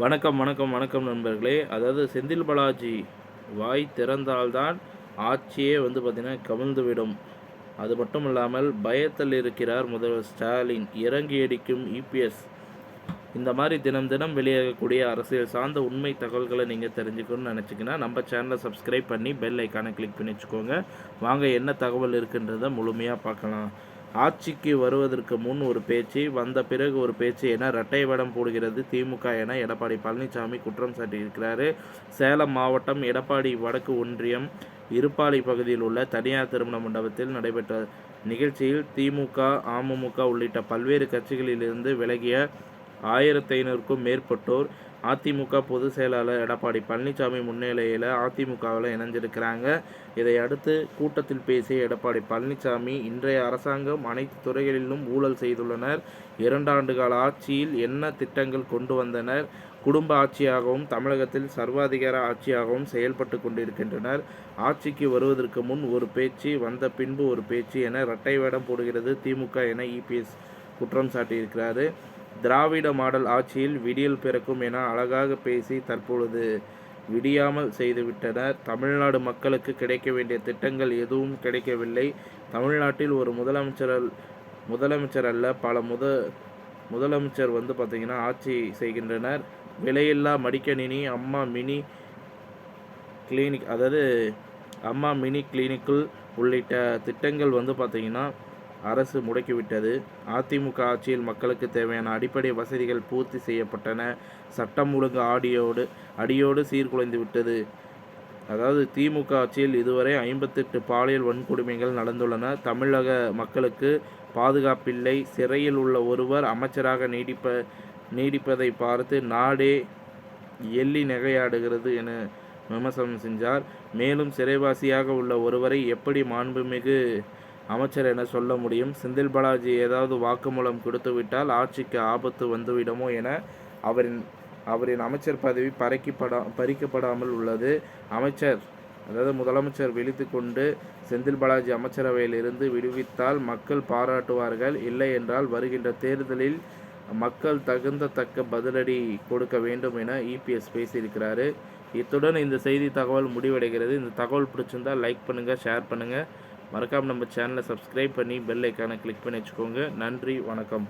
வணக்கம் வணக்கம் வணக்கம் நண்பர்களே. அதாவது செந்தில் பாலாஜி வாய் திறந்தால்தான் ஆட்சியே வந்து பார்த்திங்கன்னா கவிழ்ந்துவிடும். அது மட்டும் இல்லாமல் பயத்தில் இருக்கிறார் முதல்வர் ஸ்டாலின். இறங்கி அடிக்கும் இபிஎஸ் இந்த மாதிரி தினம் தினம் வெளியாகக்கூடிய அரசியல் சார்ந்த உண்மை தகவல்களை நீங்கள் தெரிஞ்சுக்கணும்னு நினச்சிங்கன்னா நம்ம சேனலை சப்ஸ்கிரைப் பண்ணி பெல் ஐக்கானை கிளிக் பண்ணி வச்சுக்கோங்க. வாங்க என்ன தகவல் இருக்குன்றதை முழுமையாக பார்க்கலாம். ஆட்சிக்கு வருவதற்கு முன் ஒரு பேச்சு வந்த பிறகு ஒரு பேச்சு என இரட்டை வடம் போடுகிறது. திமுக என எடப்பாடி பழனிசாமி குற்றம் சாட்டியிருக்கிறாரு. சேலம் மாவட்டம் எடப்பாடி வடக்கு ஒன்றியம் இருப்பாளி பகுதியில் உள்ள தனியார் திருமண மண்டபத்தில் நடைபெற்ற நிகழ்ச்சியில் திமுக அமமுக உள்ளிட்ட பல்வேறு கட்சிகளிலிருந்து விலகிய ஆயிரத்தி ஐநூறுக்கும் மேற்பட்டோர் அதிமுக பொதுச் செயலாளர் எடப்பாடி பழனிசாமி முன்னிலையில் அதிமுகவில் இணைஞ்சிருக்கிறாங்க. இதை அடுத்து கூட்டத்தில் பேசிய எடப்பாடி பழனிசாமி இன்றைய அரசாங்கம் அனைத்து துறைகளிலும் ஊழல் செய்துள்ளனர். இரண்டாண்டு கால ஆட்சியில் என்ன திட்டங்கள் கொண்டு வந்தனர்? குடும்ப ஆட்சியாகவும் தமிழகத்தில் சர்வாதிகார ஆட்சியாகவும் செயல்பட்டு கொண்டிருக்கின்றனர். ஆட்சிக்கு வருவதற்கு முன் ஒரு பேச்சு வந்த பின்பு ஒரு பேச்சு என இரட்டை வேடம் போடுகிறது திமுக என இபிஎஸ் குற்றம் சாட்டியிருக்கிறாரு. திராவிட மாடல் ஆட்சியில் விடியல் பிறக்கும் என அழகாக பேசி தற்பொழுது விடியாமல் செய்துவிட்டனர் தமிழ்நாடு மக்களுக்கு கிடைக்க வேண்டிய திட்டங்கள் எதுவும் கிடைக்கவில்லை. தமிழ்நாட்டில் ஒரு முதலமைச்சர் முதலமைச்சர் அல்ல பல முத முதலமைச்சர் வந்து பார்த்திங்கன்னா ஆட்சி செய்கின்றனர். விலையில்லா மடிக்கணினி அம்மா மினி கிளினிக் அதாவது அம்மா மினி கிளினிக்குள் உள்ளிட்ட திட்டங்கள் வந்து பார்த்திங்கன்னா அரசு முடக்கிவிட்டது. அதிமுக ஆட்சியில் மக்களுக்கு தேவையான அடிப்படை வசதிகள் பூர்த்தி செய்யப்பட்டன. சட்டம் ஒழுங்கு ஆடியோடு அடியோடு சீர்குலைந்து விட்டது. அதாவது திமுக ஆட்சியில் இதுவரை ஐம்பத்தெட்டு பாலியல் வன்கொடுமைகள் நடந்துள்ளன. தமிழக மக்களுக்கு பாதுகாப்பில்லை. சிறையில் உள்ள ஒருவர் அமைச்சராக நீடிப்ப நீடிப்பதை பார்த்து நாடே எள்ளி நகையாடுகிறது என விமர்சனம் செஞ்சார். மேலும் சிறைவாசியாக உள்ள ஒருவரை எப்படி மாண்புமிகு அமைச்சர் என சொல்ல முடியும். செந்தில் பாலாஜி ஏதாவது வாக்குமூலம் கொடுத்துவிட்டால் ஆட்சிக்கு ஆபத்து வந்துவிடுமோ என அவரின் அவரின் அமைச்சர் பதவி பறிக்கப்படா பறிக்கப்படாமல் உள்ளது. அமைச்சர் அதாவது முதலமைச்சர் விழித்து கொண்டு செந்தில் பாலாஜி அமைச்சரவையிலிருந்து விடுவித்தால் மக்கள் பாராட்டுவார்கள். இல்லை என்றால் வருகின்ற தேர்தலில் மக்கள் தகுந்த தக்க பதிலடி கொடுக்க வேண்டும் என இபிஎஸ் பேசியிருக்கிறாரு. இத்துடன் இந்த செய்தி தகவல் முடிவடைகிறது. இந்த தகவல் பிடிச்சிருந்தால் லைக் பண்ணுங்கள் ஷேர் பண்ணுங்கள் மறக்காமல் நம்ம சேனலை சப்ஸ்கிரைப் பண்ணி பெல் ஐக்கானை கிளிக் பண்ணி வச்சுக்கோங்க. நன்றி வணக்கம்.